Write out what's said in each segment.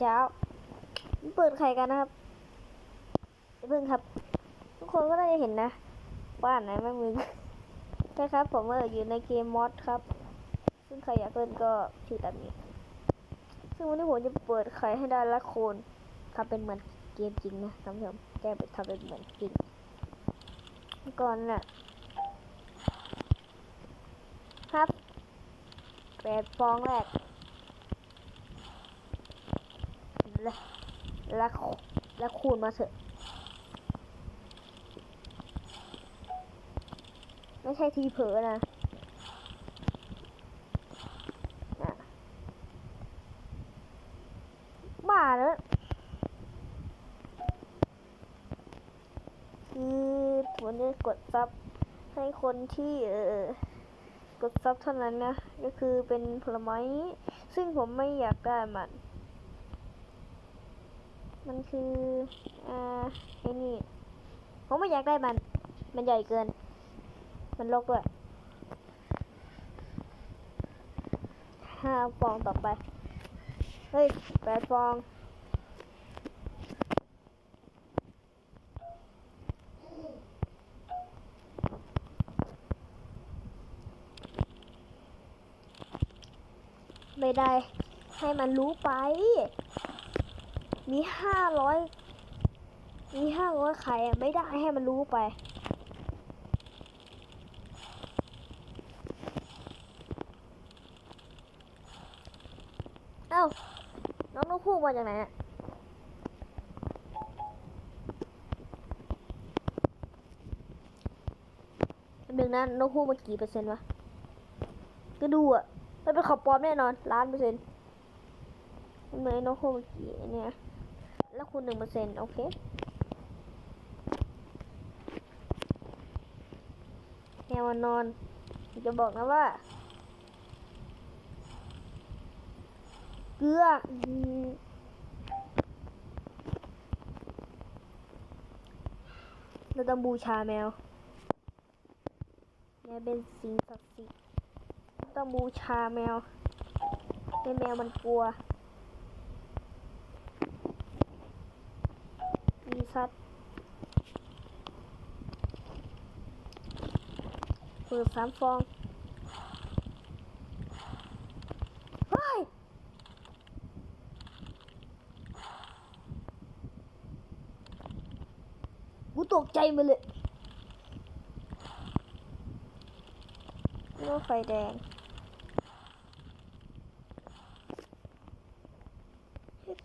เช้า เปิดไข่กันนะครับเพิ่งครับ ทุกคนก็น่าจะเห็นนะว่านไหนไม่มึงใช่ครับ ผมเอออยู่ในเกมมอดครับ ซึ่งใครอยากเล่นก็ชื่อตามนี้ ซึ่งวันนี้ผมจะเปิดไข่ให้ได้ละโคนทำเป็นเหมือนเกมจริงนะท่านผู้ชมแกไปทำเป็นเหมือนจริงก่อนน่ะครับแปดฟองแรก และและและคูณมาเถอะ ไม่ใช่ทีเผลอนะบ้าเนอะคือผมจะกดซับให้คนที่เออกดซับเท่านั้นนะ ก็คือเป็นผลไม้ ซึ่งผมไม่อยากได้มัน มันคืออ่าไอ้นี่ ผมไม่อยากได้มัน มันใหญ่เกิน มันลกด้วยห้าฟองต่อไป เฮ้ยแปดฟองไม่ได้ให้มันรู้ไป มีห้าร้อยมีห้าร้อยไข่อะไม่ได้ให้มันรู้ไป เอ้า น้องนกพูกมาจากไหนอะหนึ่งนั้นนกพูกมากี่เปอร์เซ็นต์วะ ก็ดูอะมันเป็นขอบปลอมแน่นอนล้านเปอร์เซ็นต์เหมือนไอ้นกพูกเมื่อกี้เนี่ย แล้วคูณหนึ่งเปอร์เซ็นต์โอเคแนวนอน จะบอกนะว่า เกลือเราต้องบูชาแมว แมวเป็นสิ่งศักดิ์สิทธิ์ต้องบูชาแมวให้แมวมันกลัว มีสัตว์เปิดสามฟองเฮ้ยกูตกใจมาเลยนี่ว่าไฟแดง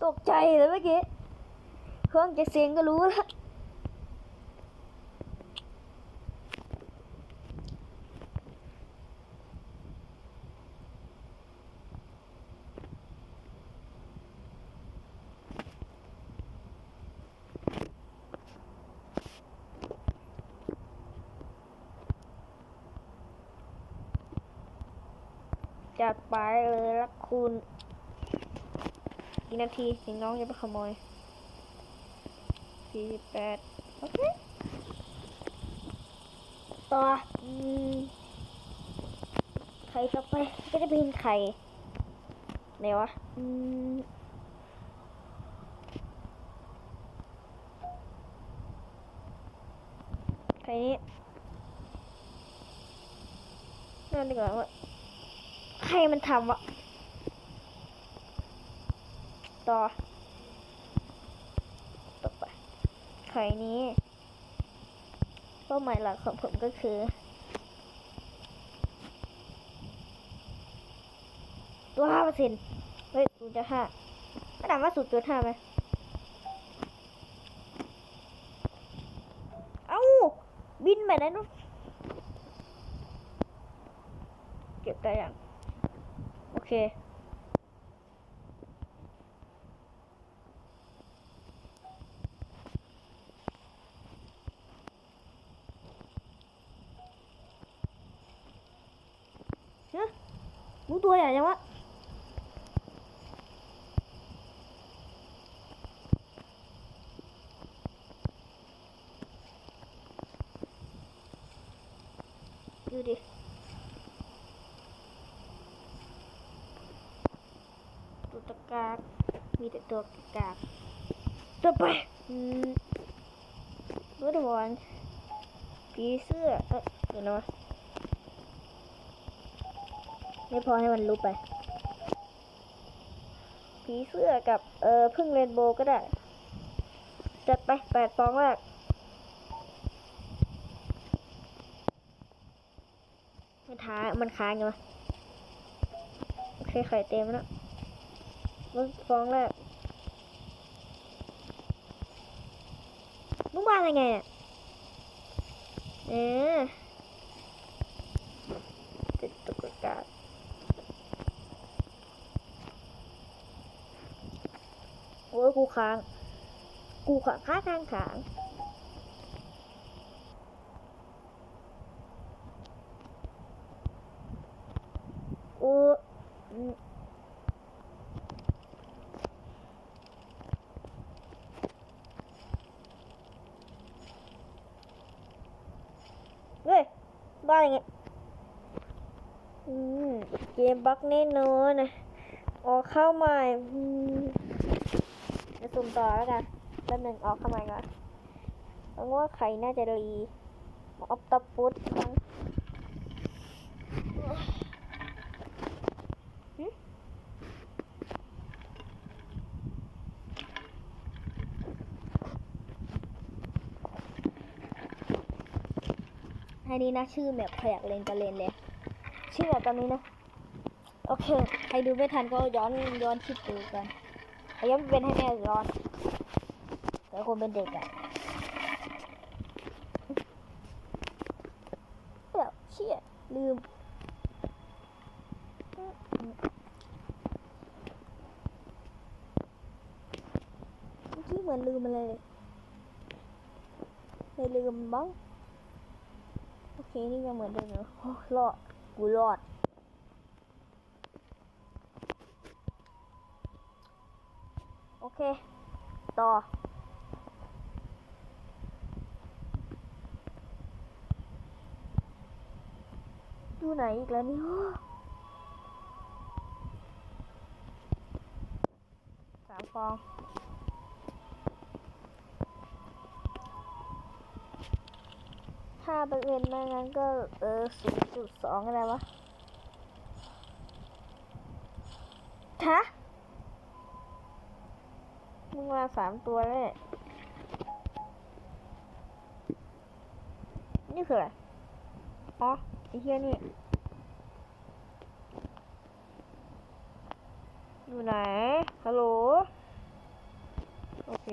ตกใจเลยเมื่อกี้ เครื่องจะเสียงก็รู้แล้วจัดไปเลยละคุณ กี่นาทีถึงน้องจะไปขโมย สี่แปดโอเค ต่อไข่ต่อไปก็จะเป็นไข่ไหนวะอืมไข่นี้นั่นดีกว่าว่าใครมันทำวะต่อไป ไข่นี้ เป้าหมายหลักของผมก็คือตัวห้าเปอร์เซ็นต์เฮ้ยศูนย์จุดห้าไม่ถามว่าศูนย์จุดห้าไหมเอ้า บินไปไหนนู้นเก็บได้ยัง โอเค มึงตัวใหญ่จังวะดูดิตัวตะกากมีแต่ตัวกากต่อไปอืมรู้ต่วันผีเสื้อ เอ๊ะเดี๋ยวนะ ไม่พอให้มันรู้ไป ผีเสื้อกับเออพึ่งเรนโบว์ก็ได้ จัดไปแปดฟองแรกมันท้ามันค้างอยู่วะโอเคไข่เต็มแล้วมันฟองแรกมึงมาอะไรไงอะเออติดตุกกาศ โอ้ยกูค้าง กูขาค้างค้างขางโอ้เฮ้ย บ้าอย่างเงี้ยอืมเกมบักแน่นอนนะออเข้าใหม่ อืมเดี๋ยวสุ่มต่อแล้วกันแป๊บหนึ่งออกเข้าม่ก่อนเพราะว่าใครน่าจะรีออฟตปุตมั้งหึให้นี่นะชื่อแบบขยักเลนจะเลนเลย ชื่อแบบตอนนี้นะ โอเค ใครดูไม่ทันก็ย้อนย้อนคลิปดูกัน ยังไม่เป็นให้แม่ย้อนแต่คนเป็นเด็กอะเดี๋ยวเชี่ยลืมเมื่อกี้เหมือนลืมอะไรเลยเลยลืมบ้างโอเค นี่ยังเหมือนเดิมอยู่โอ้รอดกูรอด โอเค ต่อดูไหนอีกแล้วนี่สามฟองถ้าเปอร์เซ็นต์ไม่งั้นก็ เออศูนย์จุดสองอะไรวะ ฮะมึงมา สามตัวแล้วเนี่ยนี่คืออะไร อ๋อไอ้เหี้ยนี่อยู่ไหน ฮัลโหล โอเค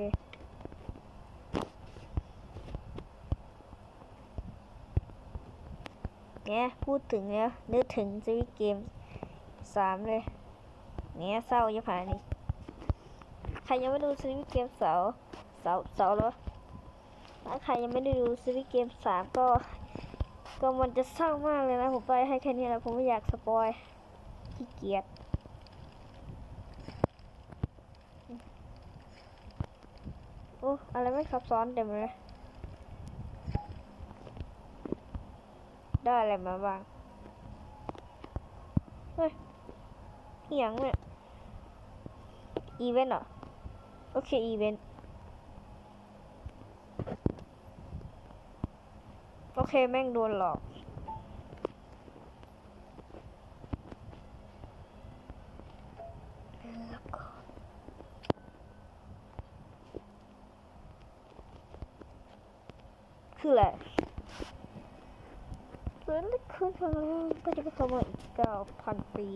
เนี่ยพูดถึงเนี่ยนึกถึงซีรีส์เกมสามเลย เนี่ยเศร้าจะผ่านนี่ รยังไม่ดูซีรีส์เกมเสาเสาเสาเหรอถ้าใครยังไม่ได้ดูซีรีส์เกมสามก็ ก็มันจะเศร้ามากเลยนะ ผมไปให้แค่นี้แล้วผมไม่อยากสปอยขี้เกียจโอ้อะไรไม่ซับซ้อนเต็มเลยได้อะไรมาบ้าง เฮ้ยอหย่งเนี่ยอีเวนต์เหรอ โอเค อีเวนต์ โอเค แม่งโดนหลอก คืออะไรเกิดอะไรขึ้นก็จะไปเข้ามาอีกเก้าพันปี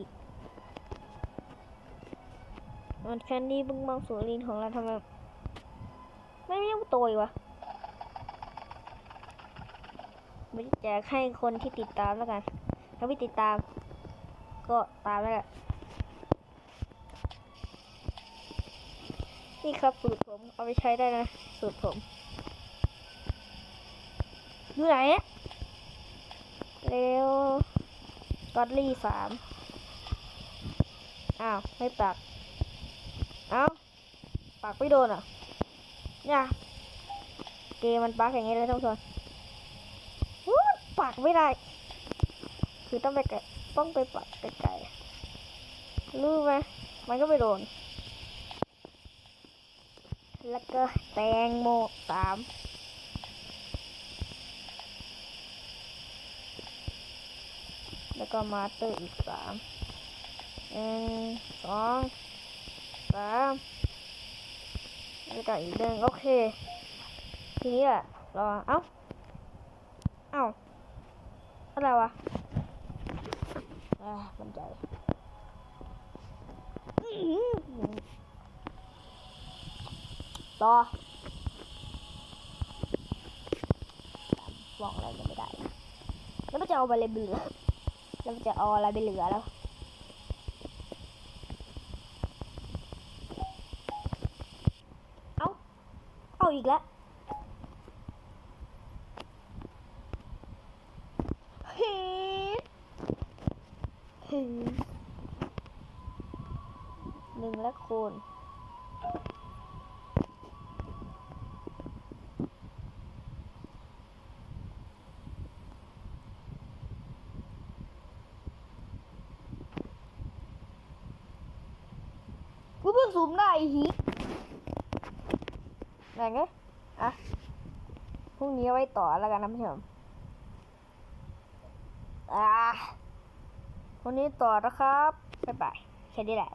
มันแคนดี้บึ้งบังสุรินของเราทำไมไม่เรียกว่าโตยวะไม่แจกให้คนที่ติดตามแล้วกัน ถ้าไม่ติดตาม ก็ตามแล้วแหละนี่ครับสูตรผมเอาไปใช้ได้นะ สูตรผม อยู่ไหนอะเร็วกอดลี่สามอ้าว ไม่ปัก ปักไม่โดนอะเนี่ยเกมมันปักอย่างงี้เลยท่านผู้ชมวู้ปักไม่ได้ คือต้องไปไกลต้องไปปักไกลๆรู้ไหมมันก็ไม่โดน แล้วก็แตงโมสามแล้วก็มาเตอร์อีกสามหนึ่งสองสาม แล้วก็อีกหนึ่งโอเค ทีนี้อะรอ เอ้า เอ้า อะไรวะอ่ามันใจรอบอกอะไรก็ไม่ได้ แล้วมันจะเอาอะไรไปเหลือ แล้วมันจะเอาอะไรไปเหลือแล้ว เอาเอาอีกแล้วเฮ้เฮ้หนึ่งและคูณกูเพิ่งซูมได้อีฮี ไหนไงอะพรุ่งนี้ไว้ต่อแล้วกันนะผู้ชมอ่าวันนี้ต่อนะครับ บ๊ายบาย แค่นี้แหละ